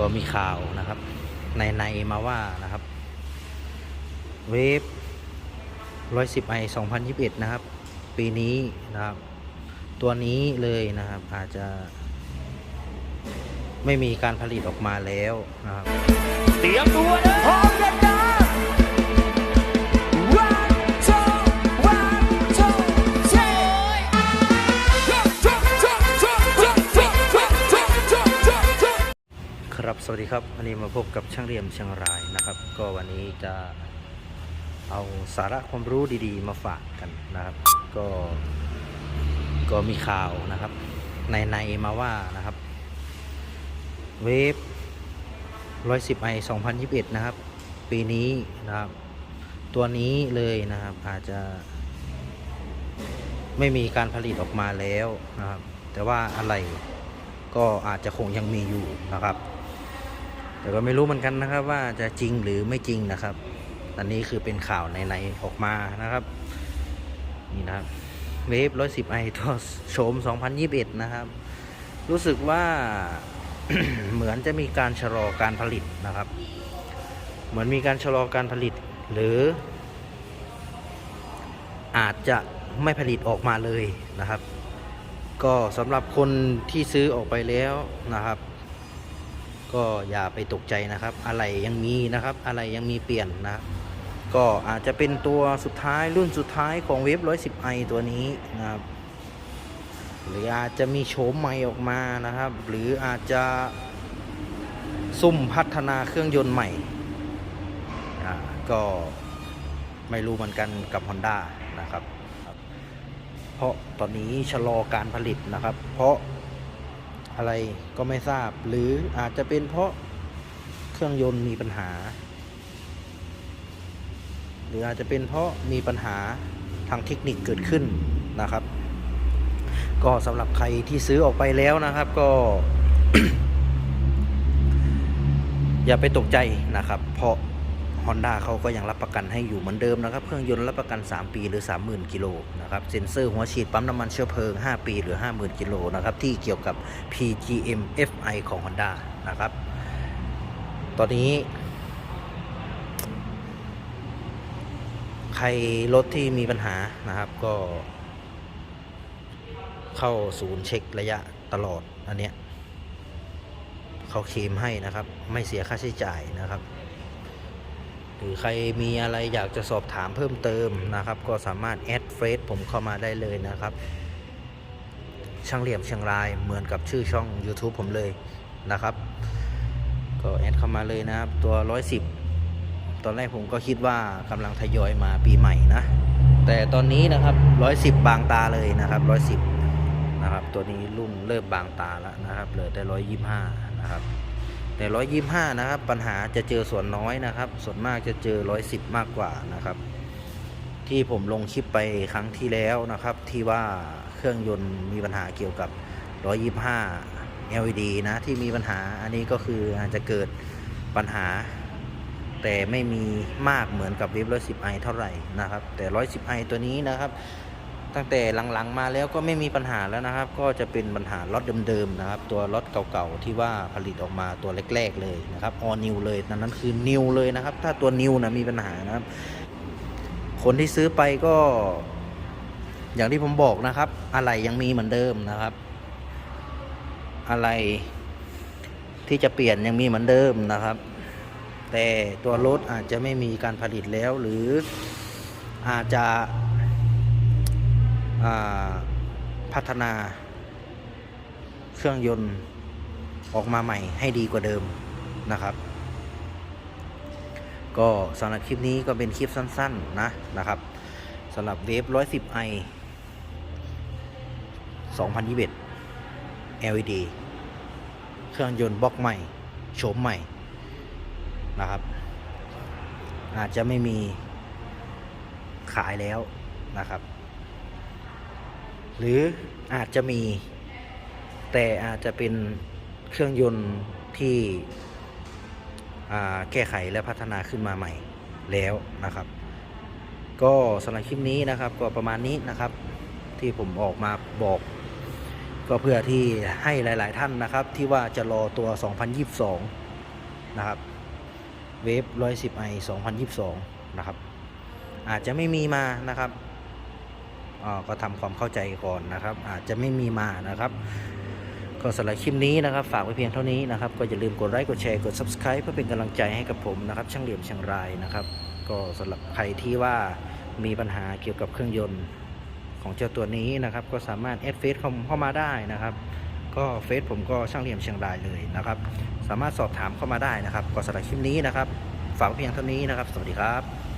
ก็มีข่าวนะครับ ในในมาว่านะครับ เวฟ110 i 2021 นะครับ ปีนี้นะครับ ตัวนี้เลยนะครับอาจจะ ไม่มีการผลิตออกมาแล้วนะครับเตรียมตัวนพร้อมกัน วัสดีครับวันนี้มาพบกับช่างเรียมเชียงรายนะครับ ก็วันนี้จะเอาสาระความรู้ดีๆ มาฝากกันนะครับ ก็ก็มีข่าวนะครับในในมาว่านะครับ เวฟ110 i 2021 นะครับ ปีนี้นะครับ ตัวนี้เลยนะครับ อาจจะ ไม่มีการผลิตออกมาแล้วนะครับ แต่ว่าอะไรก็อาจจะคงยังมีอยู่นะครับ แต่ก็ไม่รู้เหมือนกันนะครับ ว่าจะจริงหรือไม่จริงนะครับ อันนี้คือเป็นข่าวในในๆออกมานะครับ นี่นะครับเวฟ110 i ตัวโฉม2021นะครับ รู้สึกว่าเหมือนจะมีการชะลอการผลิตนะครับ เหมือนมีการชะลอการผลิต หรือ อาจจะไม่ผลิตออกมาเลยนะครับ ก็สำหรับคนที่ซื้อออกไปแล้วนะครับ ก็อย่าไปตกใจนะครับ อะไรยังมีนะครับ อะไรยังมีเปลี่ยนนะ ก็อาจจะเป็นตัวสุดท้ายรุ่นสุดท้ายของเวฟ 110 i ตัวนี้นะครับ หรืออาจจะมีโฉมใหม่ออกมานะครับ หรืออาจจะซุ่มพัฒนาเครื่องยนต์ใหม่ก็ไม่รู้เหมือนกันกับ Honda นะครับ เพราะตอนนี้ชะลอการผลิตนะครับ เพราะ อะไรก็ไม่ทราบ หรืออาจจะเป็นเพราะเครื่องยนต์มีปัญหา หรืออาจจะเป็นเพราะมีปัญหาทางเทคนิคเกิดขึ้นนะครับ ก็สำหรับใครที่ซื้อออกไปแล้วนะครับ ก็ อย่าไปตกใจนะครับ เพราะ Honda เขาก็ยังรับประกันให้อยู่เหมือนเดิมนะครับ เครื่องยนต์รับประกัน 3 ปีหรือ 30,000 กิโลนะครับเซ็นเซอร์หัวฉีดปั๊มน้ำมันเชื้อเพลิง 5 ปีหรือ 50,000 กิโลนะครับที่เกี่ยวกับ PGM FI ของ Honda นะครับ ตอนนี้ ใครรถที่มีปัญหานะครับก็ เข้าศูนย์เช็คระยะตลอดอันเนี้ยเขาเคลมให้นะครับ ไม่เสียค่าใช้จ่ายนะครับ หรือใครมีอะไรอยากจะสอบถามเพิ่มเติมนะครับ ก็สามารถแอดเฟซผมเข้ามาได้เลยนะครับ ช่างเหลี่ยมเชียงรายเหมือนกับชื่อช่อง YouTube ผมเลยนะครับ ก็แอดเข้ามาเลยนะครับ ตัว 110 ตอนแรกผมก็คิดว่ากำลังทยอยมาปีใหม่นะ แต่ตอนนี้นะครับ 110 บางตาเลยนะครับ 110 นะครับ ตัวนี้รุ่นเริ่มบางตาแล้วนะครับเหลือแต่125 นะครับ แต่125นะครับ ปัญหาจะเจอส่วนน้อยนะครับ ส่วนมากจะเจอ110มากกว่านะครับ ที่ผมลงคลิปไปครั้งที่แล้วนะครับ ที่ว่าเครื่องยนต์มีปัญหาเกี่ยวกับ125 LED นะที่มีปัญหาอันนี้ก็คืออาจจะเกิดปัญหา แต่ไม่มีมากเหมือนกับว็บ110 i เท่าไหร่นะครับ แต่ 110 i ตัวนี้นะครับ ตั้งแต่หลังๆมาแล้วก็ไม่มีปัญหาแล้วนะครับ ก็จะเป็นปัญหาล็อตเดิมๆนะครับ ตัวล็อตเก่าๆที่ว่าผลิตออกมาตัวแรกๆเลยนะครับออนิวเลยนั่นนั้นคือนิวเลยนะครับ ถ้าตัวนิวนะมีปัญหานะครับ คนที่ซื้อไปก็ อย่างที่ผมบอกนะครับ อะไรยังมีเหมือนเดิมนะครับ อะไรที่จะเปลี่ยนยังมีเหมือนเดิมนะครับ แต่ตัวรถอาจจะไม่มีการผลิตแล้วหรืออาจจะ พัฒนาเครื่องยนต์ออกมาใหม่ให้ดีกว่าเดิมนะครับ ก็สำหรับคลิปนี้ก็เป็นคลิปสั้น ๆ นะนะครับสำหรับเวฟ 110i 2021 LED เครื่องยนต์บล็อกใหม่โฉมใหม่นะครับ อาจจะไม่มีขายแล้วนะครับ หรืออาจจะมี แต่อาจจะเป็นเครื่องยนต์ที่แก้ไขและพัฒนาขึ้นมาใหม่แล้วนะครับ ก็สำหรับคลิปนี้นะครับก็ประมาณนี้นะครับ ที่ผมออกมาบอก ก็เพื่อที่ให้หลาย ๆ ท่านนะครับ ที่ว่าจะรอตัว 2022 นะครับเวฟ110ไอ2022 นะครับ อาจจะไม่มีมานะครับ ก็ทำความเข้าใจก่อนนะครับ อาจจะไม่มีมานะครับก็สำหรับคลิปนี้นะครับ ฝากไว้เพียงเท่านี้นะครับ ก็อย่าลืมกดไลค์กดแชร์กด subscribe เพื่อเป็นกำลังใจให้กับผมนะครับ ช่างเหลี่ยมชียงรายนะครับ ก็สำหรับใครที่ว่ามีปัญหาเกี่ยวกับเครื่องยนต์ของเจ้าตัวนี้นะครับ ก็สามารถแอดเฟซเข้ามาได้นะครับ ก็เฟซผมก็ช่างเหลี่ยมเชียงรายเลยนะครับ สามารถสอบถามเข้ามาได้นะครับก็สำหรับคลิปนี้นะครับ ฝากไว้เพียงเท่านี้นะครับ สวัสดีครับ